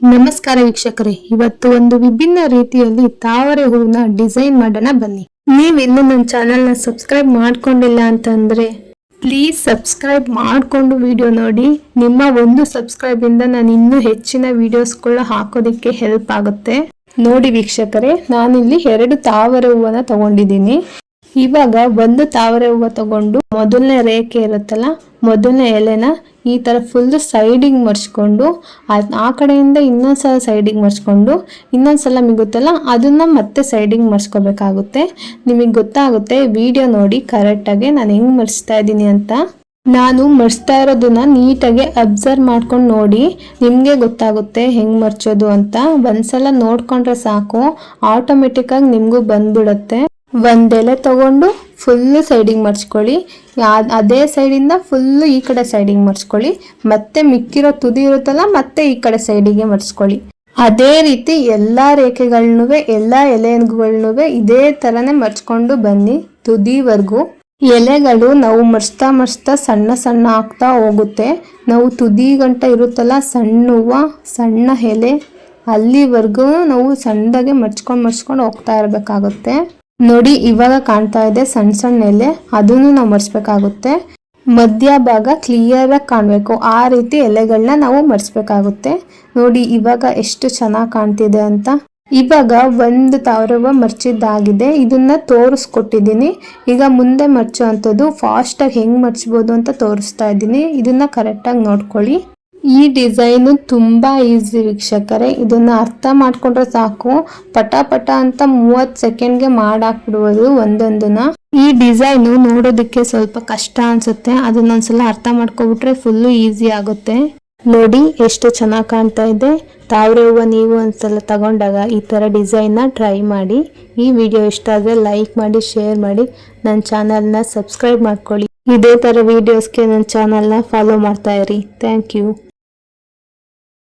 ನಮಸ್ಕಾರ ವೀಕ್ಷಕರೇ. ಇವತ್ತು ಒಂದು ವಿಭಿನ್ನ ರೀತಿಯಲ್ಲಿ ತಾವರೆ ಹೂವಿನ ಡಿಸೈನ್ ಮಾಡೋಣ ಬನ್ನಿ. ನೀವು ಇನ್ನೂ ನನ್ನ ನ ಸಬ್ಸ್ಕ್ರೈಬ್ ಮಾಡ್ಕೊಂಡಿಲ್ಲ ಅಂತಂದ್ರೆ ಪ್ಲೀಸ್ ಸಬ್ಸ್ಕ್ರೈಬ್ ಮಾಡಿಕೊಂಡು ವಿಡಿಯೋ ನೋಡಿ. ನಿಮ್ಮ ಒಂದು ಸಬ್ಸ್ಕ್ರೈಬ್ ಇಂದ ನಾನು ಇನ್ನೂ ಹೆಚ್ಚಿನ ವಿಡಿಯೋಸ್ಗಳ ಹಾಕೋದಕ್ಕೆ ಹೆಲ್ಪ್ ಆಗುತ್ತೆ. ನೋಡಿ ವೀಕ್ಷಕರೇ, ನಾನಿಲ್ಲಿ ಎರಡು ತಾವರೆ ಹೂವನ್ನ ತಗೊಂಡಿದ್ದೀನಿ. ಇವಾಗ ಒಂದು ತಾವರೆ ಹೂವು ತಗೊಂಡು ಮೊದಲನೇ ರೇಖೆ ಇರುತ್ತಲ್ಲ, ಮೊದಲನೇ ಎಲೆನ ಈ ಥರ ಫುಲ್ ಸೈಡಿಗೆ ಮರ್ಚ್ಕೊಂಡು ಆ ಕಡೆಯಿಂದ ಇನ್ನೊಂದ್ಸಲ ಸೈಡಿಗೆ ಮರ್ಚ್ಕೊಂಡು ಇನ್ನೊಂದ್ಸಲ ಮಿಗುತ್ತಲ್ಲ, ಅದನ್ನು ಮತ್ತೆ ಸೈಡಿಗೆ ಮರ್ಚ್ಕೋಬೇಕಾಗುತ್ತೆ. ನಿಮಗೆ ಗೊತ್ತಾಗುತ್ತೆ ವಿಡಿಯೋ ನೋಡಿ ಕರೆಕ್ಟಾಗಿ ನಾನು ಹೆಂಗೆ ಮರ್ಚ್ತಾ ಇದ್ದೀನಿ ಅಂತ. ನಾನು ಮರ್ಚ್ತಾ ಇರೋದನ್ನ ನೀಟಾಗಿ ಅಬ್ಸರ್ವ್ ಮಾಡ್ಕೊಂಡು ನೋಡಿ, ನಿಮಗೆ ಗೊತ್ತಾಗುತ್ತೆ ಹೆಂಗ್ ಮರ್ಚೋದು ಅಂತ. ಒಂದ್ಸಲ ನೋಡ್ಕೊಂಡ್ರೆ ಸಾಕು ಆಟೋಮೆಟಿಕ್ಕಾಗಿ ನಿಮಗೂ ಬಂದ್ಬಿಡುತ್ತೆ. ಒಂದ್ ಎಲೆ ತಗೊಂಡು ಫುಲ್ ಸೈಡಿಗೆ ಮರ್ಚ್ಕೊಳ್ಳಿ ಅದೇ ಸೈಡಿಂದ ಫುಲ್ಲು ಈ ಕಡೆ ಸೈಡಿಗೆ ಮರ್ಚ್ಕೊಳ್ಳಿ ಮತ್ತೆ ಮಿಕ್ಕಿರೋ ತುದಿ ಇರುತ್ತಲ್ಲ, ಮತ್ತೆ ಈ ಕಡೆ ಸೈಡಿಗೆ ಮರ್ಚ್ಕೊಳ್ಳಿ ಅದೇ ರೀತಿ ಎಲ್ಲ ರೇಖೆಗಳ್ನೂ ಎಲ್ಲ ಎಲೆಗಳನ್ನೂ ಇದೇ ಥರನೇ ಮರ್ಚ್ಕೊಂಡು ಬನ್ನಿ ತುದಿವರೆಗೂ. ಎಲೆಗಳು ನಾವು ಮರ್ಚ್ತಾ ಮರ್ಚ್ತಾ ಸಣ್ಣ ಸಣ್ಣ ಆಗ್ತಾ ಹೋಗುತ್ತೆ. ನಾವು ತುದಿ ಗಂಟ ಇರುತ್ತಲ್ಲ ಸಣ್ಣ ಸಣ್ಣ ಎಲೆ, ಅಲ್ಲಿವರೆಗೂ ನಾವು ಸಣ್ಣದಾಗೆ ಮರ್ಚ್ಕೊಂಡು ಮರ್ಚ್ಕೊಂಡು ಹೋಗ್ತಾ ಇರಬೇಕಾಗುತ್ತೆ. ನೋಡಿ, ಇವಾಗ ಕಾಣ್ತಾ ಇದೆ ಸಣ್ಣ ಸಣ್ಣ ಎಲೆ ಅದನ್ನು ನಾವು ಮಡಿಸ್ಬೇಕಾಗುತ್ತೆ ಮಧ್ಯ ಭಾಗ ಕ್ಲಿಯರ್ ಆಗಿ ಕಾಣಬೇಕು. ಆ ರೀತಿ ಎಲೆಗಳನ್ನ ನಾವು ಮಡಿಸ್ಬೇಕಾಗುತ್ತೆ ನೋಡಿ, ಇವಾಗ ಎಷ್ಟು ಚೆನ್ನಾಗಿ ಕಾಣ್ತಿದೆ ಅಂತ. ಇವಾಗ ಒಂದು ತಾವರವ ಮರ್ಚಿದ್ದಾಗಿದೆ. ಇದನ್ನ ತೋರಿಸ್ಕೊಟ್ಟಿದ್ದೀನಿ. ಈಗ ಮುಂದೆ ಮರ್ಚೋ ಅಂಥದ್ದು ಫಾಸ್ಟಾಗಿ ಹೆಂಗ್ ಮರ್ಚ್ಬೋದು ಅಂತ ತೋರಿಸ್ತಾ ಇದ್ದೀನಿ. ಇದನ್ನ ಕರೆಕ್ಟಾಗಿ ನೋಡ್ಕೊಳ್ಳಿ. ಈ ಡಿಸೈನು ತುಂಬಾ ಈಸಿ ವೀಕ್ಷಕರೇ. ಇದನ್ನ ಅರ್ಥ ಮಾಡ್ಕೊಂಡ್ರೆ ಸಾಕು. ಪಟ ಪಟ ಅಂತ ಮೂವತ್ ಸೆಕೆಂಡ್ಗೆ ಮಾಡಾಕ್ಬಿಡ್ಬೋದು ಒಂದೊಂದನ್ನ. ಈ ಡಿಸೈನು ನೋಡೋದಕ್ಕೆ ಸ್ವಲ್ಪ ಕಷ್ಟ ಅನ್ಸುತ್ತೆ. ಅದನ್ನೊಂದ್ಸಲ ಅರ್ಥ ಮಾಡ್ಕೊಬಿಟ್ರೆ ಫುಲ್ಲು ಈಸಿ ಆಗುತ್ತೆ. ನೋಡಿ ಎಷ್ಟು ಚೆನ್ನಾಗಿ ಕಾಣ್ತಾ ಇದೆ. ತಾವ್ರೆ ಹೂವು ನೀವು ಒಂದ್ಸಲ ತಗೊಂಡಾಗ ಈ ಥರ ಡಿಸೈನ್ನ ಟ್ರೈ ಮಾಡಿ. ಈ ವಿಡಿಯೋ ಇಷ್ಟ ಆದರೆ ಲೈಕ್ ಮಾಡಿ, ಶೇರ್ ಮಾಡಿ. ನನ್ನ ಚಾನಲ್ನ ಸಬ್ಸ್ಕ್ರೈಬ್ ಮಾಡ್ಕೊಳ್ಳಿ. ಇದೇ ಥರ ವೀಡಿಯೋಸ್ಗೆ ನನ್ನ ಚಾನಲ್ನ ಫಾಲೋ ಮಾಡ್ತಾ ಇರಿ. Thank you